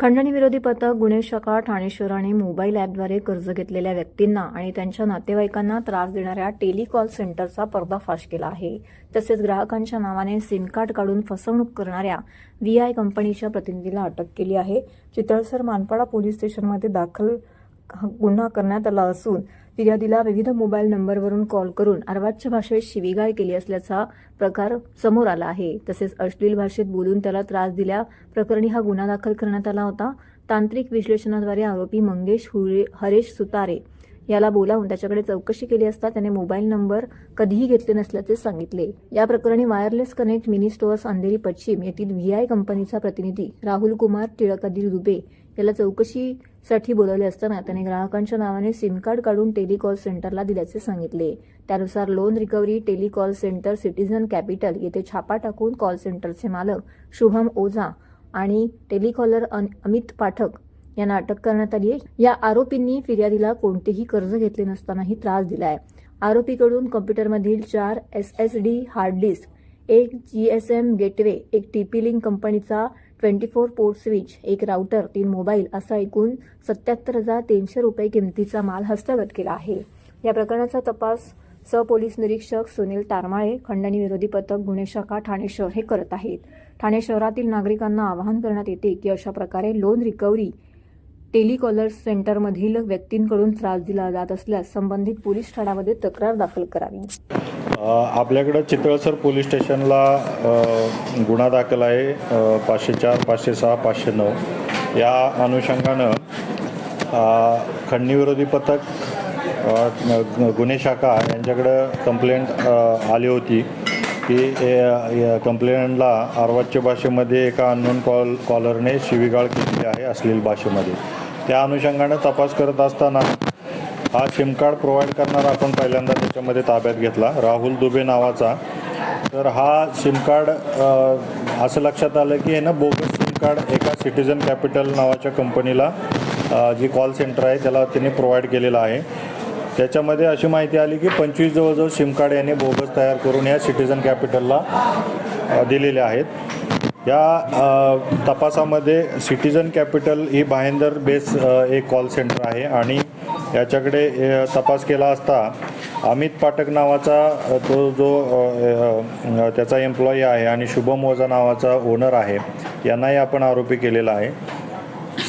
खंडणी विरोधी पथक गुन्हे शाखा ठाणे शहराने मोबाईल ॲपद्वारे कर्ज घेतलेल्या व्यक्तींना आणि त्यांच्या नातेवाईकांना त्रास देणाऱ्या टेलिकॉल सेंटरचा पर्दाफाश केला आहे. तसेच ग्राहकांच्या नावाने सिम कार्ड काढून फसवणूक करणाऱ्या व्ही आय कंपनीच्या प्रतिनिधीला अटक केली आहे. चितळसर मानपाडा पोलीस स्टेशनमध्ये दाखल गुन्हा करण्यात आला असून फिर्यादीला विविध मोबाईल नंबरवरून कॉल करून अर्वाच्य भाषेत शिवीगाळ केली असल्याचा प्रकार समोर आला आहे. तसेच अश्लील भाषेत बोलून त्याला त्रास दिल्या प्रकरणी हा गुन्हा दाखल करण्यात आला होता. तांत्रिक विश्लेषणाद्वारे आरोपी मंगेश हुरे हरेश सुतारे याला बोलावून त्याच्याकडे चौकशी केली असता त्याने मोबाईल नंबर कधीही घेतले नसल्याचे सांगितले. या प्रकरणी wireless connect mini stores Andheri पश्चिम येथील व्ही आय कंपनीचा प्रतिनिधी राहुल कुमार टिळकादी दुबे याला चौकशी साठी बोलवले असताना त्याने ग्राहकांच्या नावाने सिम कार्ड काढून टेलिकॉल सेंटरला दिल्याचे सांगितले. त्यानुसार loan recovery telecall centre citizen capital येथे छापा टाकून कॉल सेंटरचे मालक शुभम ओझा आणि टेलिकॉलर अन- अमित पाठक यांना अटक करण्यात आली आहे या आरोपींनी फिर्यादीला कोणतेही कर्ज घेतले नसतानाही त्रास दिलाय. आरोपीकडून कॉम्प्युटरमधील चार S S D hard disk एक जी एस एम गेटवे एक टीपी लिंक कंपनीचा ट्वेंटी फोर पोर्ट स्विच एक राउटर तीन मोबाईल असा एकूण सत्याहत्तर हजार तीनशे रुपये किमतीचा माल हस्तगत केला आहे. या प्रकरणाचा तपास सहपोलीस निरीक्षक सुनील तारमाळे खंडणी विरोधी पथक गुन्हे शाखा ठाणे शहर हे करत आहेत. ठाणे शहरातील नागरिकांना आवाहन करण्यात येते की अशा प्रकारे लोन रिकव्हरी टेलिकॉलर सेंटरमधील व्यक्तींकडून त्रास दिला जात असल्यास संबंधित पोलीस ठाण्यामध्ये तक्रार दाखल करावी. आपल्याकडं चितळसर पोलीस स्टेशनला गुन्हा दाखल आहे. पाचशे चार पाचशे सहा पाचशे नऊ. या अनुषंगानं खंडणीविरोधी पथक गुन्हे शाखा यांच्याकडं कंप्लेंट आली होती की कंप्लेंटला अर्वाच्य भाषेमध्ये एका अननोन कॉल कॉलरने शिवीगाळ केलेली आहे अश्लील भाषेमध्ये. त्या अनुषंगानं तपास करत असताना हा सिम कार्ड प्रोव्हाइड करणारा आपण पहिल्यांदा त्याच्यामध्ये ताब्यात घेतला. राहुल दुबे नावाचा. तर हा सिम कार्ड असं लक्षात आलं की ना बोगस सिम कार्ड एका सिटीजन कॅपिटल नावाच्या कंपनीला जी कॉल सेंटर आहे त्याला त्यांनी प्रोव्हाइड केलेलं आहे. त्याच्यामध्ये अशी माहिती आली की पंचवीस जवळजवळ सिम कार्ड याने बोगस तयार करून या सिटीजन कॅपिटलला दिलेल्या दिलेले आहेत. या तपासामध्ये सिटीजन कॅपिटल ही बाहेंदर बेस एक कॉल सेंटर आहे आणि याच्याकडे तपास केला असता अमित पाठक नावाचा तो जो त्याचा एम्प्लॉई आहे आणि शुभम ओझा नावाचा ओनर आहे यांनाही आपण आरोपी केलेला आहे.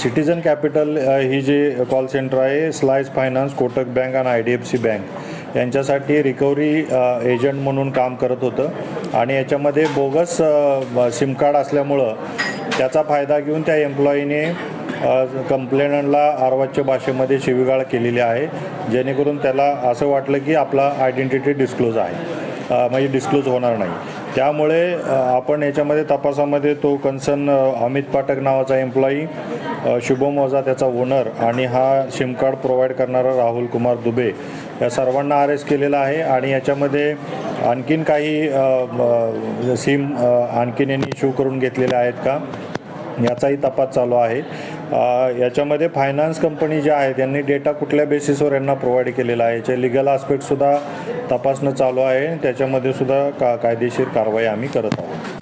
सिटीजन कॅपिटल ही जी कॉल सेंटर आहे स्लाइस फायनान्स कोटक बँक आणि I D F C bank. यांच्यासाठी रिकव्हरी एजंट म्हणून काम करत होतं. आणि याच्यामध्ये बोगस सिम कार्ड असल्यामुळं त्याचा फायदा घेऊन त्या एम्प्लॉईने कंप्लेनंटला अर्वाच्य भाषेमध्ये शिवीगाळ केलेली आहे. जेणेकरून त्याला असं वाटलं की आपला आयडेंटिटी डिस्क्लोज आहे. म्हणजे डिस्क्लोज होणार नाही. त्यामुळे आपण याच्यामध्ये तपासामध्ये तो कन्सर्न अमित पाठक नावाचा एम्प्लॉई शुभम ओझा त्याचा ओनर आणि हा सिम कार्ड प्रोव्हाइड करणारा राहुल कुमार दुबे या सर्वांना अरेस्ट केलेला आहे आणि याच्यामध्ये आणखीन काही सिम आणखीन यांनी इश्यू करून घेतलेले आहेत का? याचाही तपास चालू आहे. याच्यामध्ये फायनान्स कंपनी ज्या आहेत यांनी डेटा कुठल्या बेसिसवर यांना प्रोव्हाइड केलेला आहे? याचे लिगल आस्पेक्टसुद्धा तपासणं चालू आहे त्याच्यामध्ये सुद्धा का कायदेशीर कारवाई आम्ही करत आहोत.